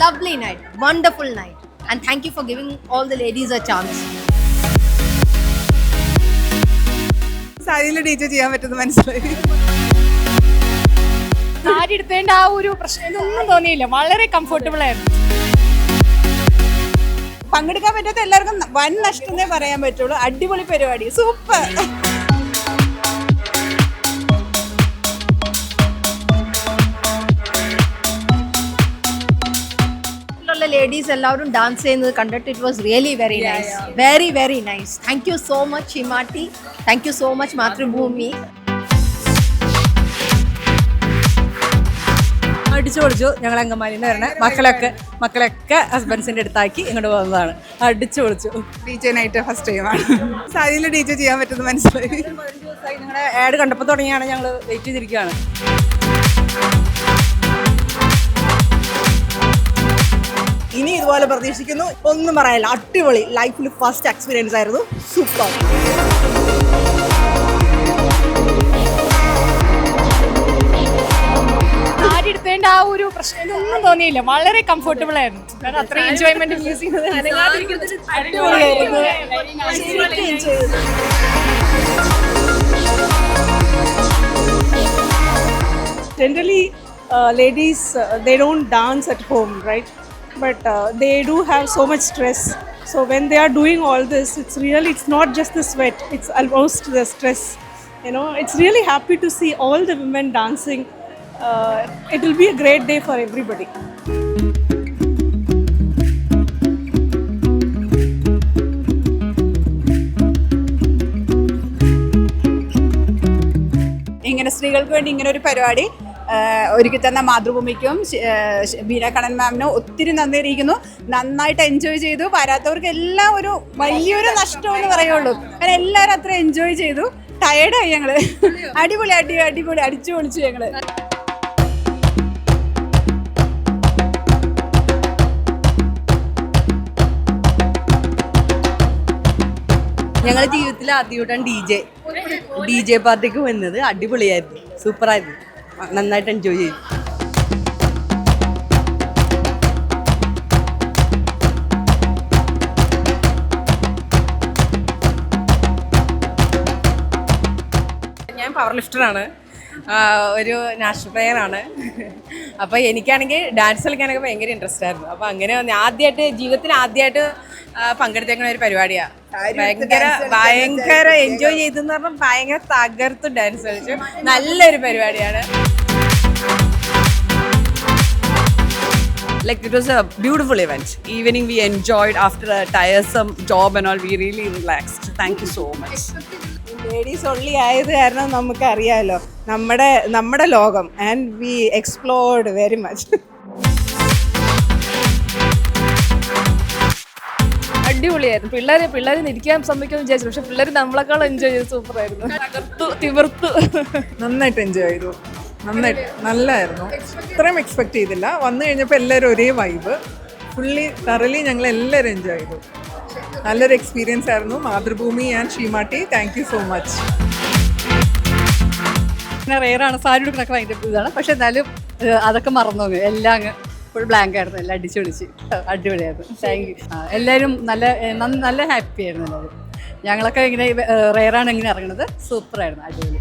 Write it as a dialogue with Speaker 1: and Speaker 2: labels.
Speaker 1: lovely night, wonderful night. And thank you for giving all the ladies a chance.
Speaker 2: സാരിയിൽ ഡി ചെയ്യാൻ പറ്റുന്നത് മനസ്സിലായി.
Speaker 3: സാരി എടുത്തതിന്റെ ആ ഒരു പ്രശ്നം ഇതൊന്നും തോന്നിയില്ല. വളരെ കംഫർട്ടബിൾ ആയിരുന്നു.
Speaker 2: പങ്കെടുക്കാൻ പറ്റാത്ത എല്ലാവർക്കും വൻ നഷ്ടം പറയാൻ പറ്റുള്ളൂ. അടിപൊളി പരിപാടി. സൂപ്പർ.
Speaker 1: ലേഡീസ് എല്ലാവരും ഡാൻസ് ചെയ്യുന്നത് കണ്ടിട്ട് it was really very nice very very nice thank you so much ഹിമാട്ടി thank you so much Mathrubhumi
Speaker 4: അടിച്ചു പൊളിച്ചു ഞങ്ങൾ അങ്കമാലിയിൽ നിന്ന് വരണേ. മക്കളൊക്കെ മക്കളൊക്കെ ഹസ്ബൻഡ്സിന്റെ അടുത്താക്കി ഇങ്ങോട്ട് പോകുന്നതാണ് അടിച്ചു പൊളിച്ചു
Speaker 2: ഡി ജെ നൈറ്റ് ഫസ്റ്റ് ടൈമാണ് സാരിയിൽ ഡി ജെ ചെയ്യാൻ പറ്റുന്നത് മനസ്സിലായി.
Speaker 4: നിങ്ങളുടെ ആഡ് കണ്ടപ്പോൾ തുടങ്ങിയാണ് ഞങ്ങൾ വെയിറ്റ് ചെയ്തിരിക്കുകയാണ്.
Speaker 5: ഇതുപോലെ പ്രതീക്ഷിക്കുന്നു. ഒന്നും പറയാനില്ല. അടിപൊളി. ലൈഫിൽ ഫസ്റ്റ് എക്സ്പീരിയൻസ് ആയിരുന്നു. സൂപ്പർ
Speaker 3: എടുത്തേണ്ട ആ ഒരു പ്രശ്നം ഇതൊന്നും തോന്നിയില്ല. വളരെ കംഫർട്ടബിൾ ആയിരുന്നു. കാരണം അത്രയും
Speaker 5: enjoyment music ladies uh, they don't dance at home right? but uh, they do have so much stress so when they are doing all this it's really it's not just the sweat it's almost the stress you know it's really happy to see all the women dancing uh, it will be a great day for everybody
Speaker 2: ഇങ്ങനെ സ്ത്രീകൾക്ക് വേണ്ടി ഇങ്ങനെ ഒരു പരിപാടി ആഹ്, ഒരുക്കി തന്ന മാതൃഭൂമിക്കും ശ- ആഹ്, ശ- ബീന കണ്ണൻ മാമിനും ഒത്തിരി നന്ദി അറിയിക്കുന്നു. നന്നായിട്ട് എൻജോയ് ചെയ്തു. വരാത്തവർക്ക് എല്ലാം ഒരു വലിയൊരു നഷ്ടം. എന്ന് പറയുള്ളൂ. കാരണം എല്ലാവരും അത്ര എൻജോയ് ചെയ്തു. ടയേർഡായി ഞങ്ങൾ. അടിപൊളി അടി അടിപൊളി അടിച്ചു പൊളിച്ചു
Speaker 4: ഞങ്ങൾ. ഞങ്ങളുടെ ജീവിതത്തിൽ ആദ്യമായിട്ടാണ് ഡി ജെ ഡി ജെ പാർട്ടിക്ക് വന്നത് അടിപൊളിയായിരുന്നു. സൂപ്പറായിരുന്നു. നന്നായിട്ട് എൻജോയ് ചെയ്യും. ഞാൻ പവർ ലിഫ്റ്ററാണ് ഒരു നാഷണൽ പ്ലെയർ ആണ്. അപ്പോൾ എനിക്കാണെങ്കിൽ ഡാൻസ് കളിക്കാനൊക്കെ ഭയങ്കര ഇൻട്രസ്റ്റ് ആയിരുന്നു. അപ്പോൾ അങ്ങനെ ആദ്യമായിട്ട് ജീവിതത്തിൽ ആദ്യമായിട്ട് പങ്കെടുത്തേക്കുന്ന ഒരു പരിപാടിയാണ് ഭയങ്കര ഭയങ്കര എൻജോയ് ചെയ്തെന്ന് പറഞ്ഞാൽ ഭയങ്കര തകർത്ത് ഡാൻസ് കളിച്ചു. നല്ലൊരു പരിപാടിയാണ്.
Speaker 6: Like it was a beautiful event. Evening we enjoyed after a tiresome job and all we really relaxed. Thank you so much.
Speaker 2: Ladies only ആയത് കാരണം നമുക്കറിയാമല്ലോ നമ്മുടെ നമ്മുടെ ലോകം. And we explored very much
Speaker 3: അടിപൊളിയായിരുന്നു. പിള്ളേരെ പിള്ളേരെ ഇരിക്കാൻ സമ്മതിക്കുമെന്ന് വിചാരിച്ചു. പക്ഷെ പിള്ളേർ നമ്മളെക്കാളും എൻജോയ് ചെയ്ത് സൂപ്പറായിരുന്നു തകർത്തു തിമിർത്തു.
Speaker 7: നന്നായിട്ട് എൻജോയ് ചെയ്തു. നന്നായിട്ട് നല്ലായിരുന്നു. ഇത്രയും എക്സ്പെക്ട് ചെയ്തില്ല. വന്നു കഴിഞ്ഞപ്പോൾ എല്ലാവരും ഒരേ വൈബ് ഫുള്ളി തറലി ഞങ്ങൾ എല്ലാവരും എൻജോയ് ചെയ്തു. നല്ലൊരു എക്സ്പീരിയൻസ് ആയിരുന്നു. Mathrubhumi and Seematti thank you so much
Speaker 4: പിന്നെ റെയറാണ് സാരി ഉടുക്കണൊക്കെ ഭയങ്കര ഇതാണ്. പക്ഷെ എന്നാലും അതൊക്കെ മറന്നു എല്ലാം അങ്ങ് ഫുൾ ബ്ലാങ്ക് ആയിരുന്നു. എല്ലാം അടിച്ചു പിടിച്ച് അടിപൊളിയായിരുന്നു. താങ്ക് യു എല്ലാവരും നല്ല നല്ല ഹാപ്പി ആയിരുന്നു എല്ലാവരും ഞങ്ങളൊക്കെ ഇങ്ങനെ റെയറാണ് ഇങ്ങനെ ഇറങ്ങുന്നത്. സൂപ്പറായിരുന്നു അടിപൊളി.